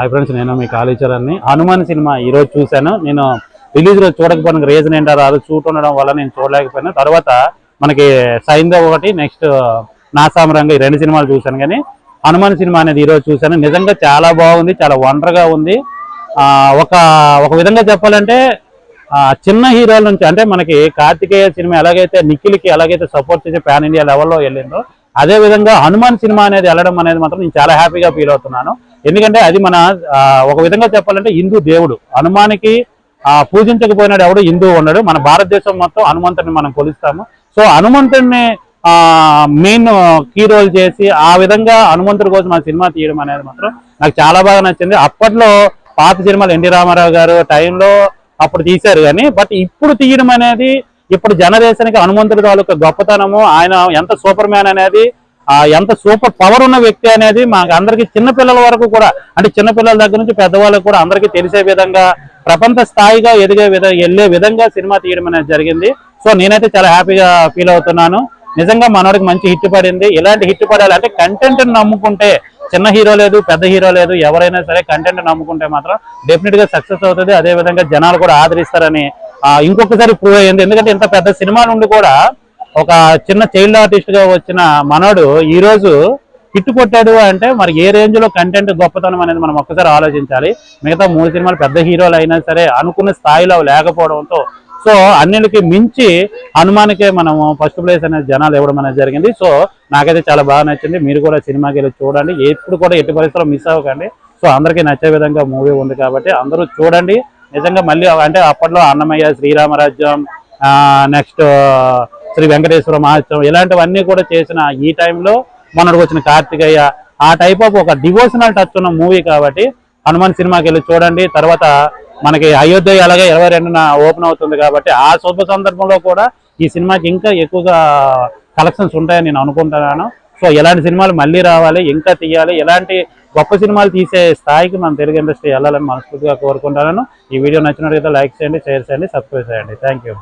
Hi friends నేను మీ కాళీచరణ్ని. Hanuman cinema ఈరోజు చూశాను. నేను రిలీజ్ రోజు చూడకపోయిన రీజన్ ఏంటో రాదు. చూడడం వల్ల నేను చూడలేకపోయినా. తర్వాత మనకి సైంధవ్ ఒకటి నెక్స్ట్ నాసామరంగ ఈ రెండు సినిమాలు చూశాను. కానీ హనుమాన్ సినిమా అనేది ఈరోజు చూశాను. నిజంగా చాలా బాగుంది చాలా వండర్గా ఉంది. ఒక ఒక విధంగా చెప్పాలంటే చిన్న హీరోల నుంచి అంటే మనకి కార్తికేయ సినిమా ఎలాగైతే నిఖిల్కి ఎలాగైతే సపోర్ట్ చేసి పాన్ ఇండియా లెవెల్లో వెళ్ళిందో అదే విధంగా హనుమాన్ సినిమా అనేది వెళ్ళడం అనేది మాత్రం నేను చాలా హ్యాపీగా ఫీల్ అవుతున్నాను. ఎందుకంటే అది మన ఒక విధంగా చెప్పాలంటే హిందూ దేవుడు. హనుమానికి ఆ, పూజించకపోయినాడు ఎవడు? హిందూ ఉన్నాడు. మన భారతదేశం మొత్తం హనుమంతుడిని మనం కొలుస్తాము. సో హనుమంతుడిని మెయిన్ కీ రోల్ చేసి ఆ విధంగా హనుమంతుడి కోసం ఆ సినిమా తీయడం అనేది మాత్రం నాకు చాలా బాగా నచ్చింది. అప్పట్లో పాత సినిమాలు ఎన్టీ రామారావు గారు టైంలో అప్పుడు తీశారు కానీ బట్ ఇప్పుడు తీయడం అనేది ఇప్పుడు జనరేషన్కి హనుమంతుడి తాలూకా గొప్పతనము ఆయన ఎంత సూపర్ మ్యాన్ అనేది ఎంత సూపర్ పవర్ ఉన్న వ్యక్తి అనేది మాకు అందరికి చిన్నపిల్లల వరకు కూడా అంటే చిన్నపిల్లల దగ్గర నుంచి పెద్దవాళ్ళకి కూడా అందరికీ తెలిసే విధంగా ప్రపంచ స్థాయిగా ఎదిగే విధ వెళ్ళే విధంగా సినిమా తీయడం అనేది జరిగింది. సో నేనైతే చాలా హ్యాపీగా ఫీల్ అవుతున్నాను. నిజంగా మనోడికి మంచి హిట్ పడింది. ఇలాంటి హిట్ పడాలి అంటే కంటెంట్ నమ్ముకుంటే చిన్న హీరో లేదు పెద్ద హీరో లేదు ఎవరైనా సరే కంటెంట్ నమ్ముకుంటే మాత్రం డెఫినెట్గా సక్సెస్ అవుతుంది. అదే విధంగా జనాలు కూడా ఆదరిస్తారని ఇంకొకసారి ప్రూవ్ అయ్యింది ఎందుకంటే ఇంత పెద్ద సినిమా నుండి కూడా ఒక చిన్న చైల్డ్ ఆర్టిస్ట్గా వచ్చిన మనోడు ఈ రోజు హిట్ కొట్టాడు అంటే మరి ఏ రేంజ్లో కంటెంట్ గొప్పతనం అనేది మనం ఒక్కసారి ఆలోచించాలి. మిగతా మూడు సినిమాలు పెద్ద హీరోలు అయినా సరే అనుకున్న స్థాయిలో లేకపోవడంతో సో అన్నిటికి మించి హనుమానికే మనం ఫస్ట్ ప్లేస్ అనేది జనాలు ఇవ్వడం అనేది జరిగింది. సో నాకైతే చాలా బాగా నచ్చింది. మీరు కూడా సినిమాకి వెళ్ళి చూడండి. ఎప్పుడు కూడా ఎట్టి పరిస్థితుల్లో మిస్ అవ్వకండి. సో అందరికీ నచ్చే విధంగా మూవీ ఉంది కాబట్టి అందరూ చూడండి. నిజంగా మళ్ళీ అంటే అప్పట్లో అన్నమయ్య శ్రీరామరాజ్యం నెక్స్ట్ శ్రీ వెంకటేశ్వర మహోత్సవం ఇలాంటివన్నీ కూడా చేసిన ఈ టైంలో మొన్నటికి వచ్చిన కార్తికేయ. ఆ టైప్ ఆఫ్ ఒక డివోషనల్ టచ్ ఉన్న మూవీ కాబట్టి హనుమాన్ సినిమాకి వెళ్ళి చూడండి. తర్వాత మనకి అయోధ్య అలాగే ఇరవై రెండున ఓపెన్ అవుతుంది కాబట్టి ఆ శుభ సందర్భంలో కూడా ఈ సినిమాకి ఇంకా ఎక్కువగా కలెక్షన్స్ ఉంటాయని నేను అనుకుంటున్నాను. సో ఇలాంటి సినిమాలు మళ్ళీ రావాలి ఇంకా తీయాలి. ఇలాంటి గొప్ప సినిమాలు తీసే స్థాయికి మనం తెలుగు ఇండస్ట్రీ వెళ్ళాలని మనస్ఫూర్తిగా కోరుకుంటున్నాను. ఈ వీడియో నచ్చినట్లయితే లైక్ చేయండి షేర్ చేయండి సబ్స్క్రైబ్ చేయండి. Thank you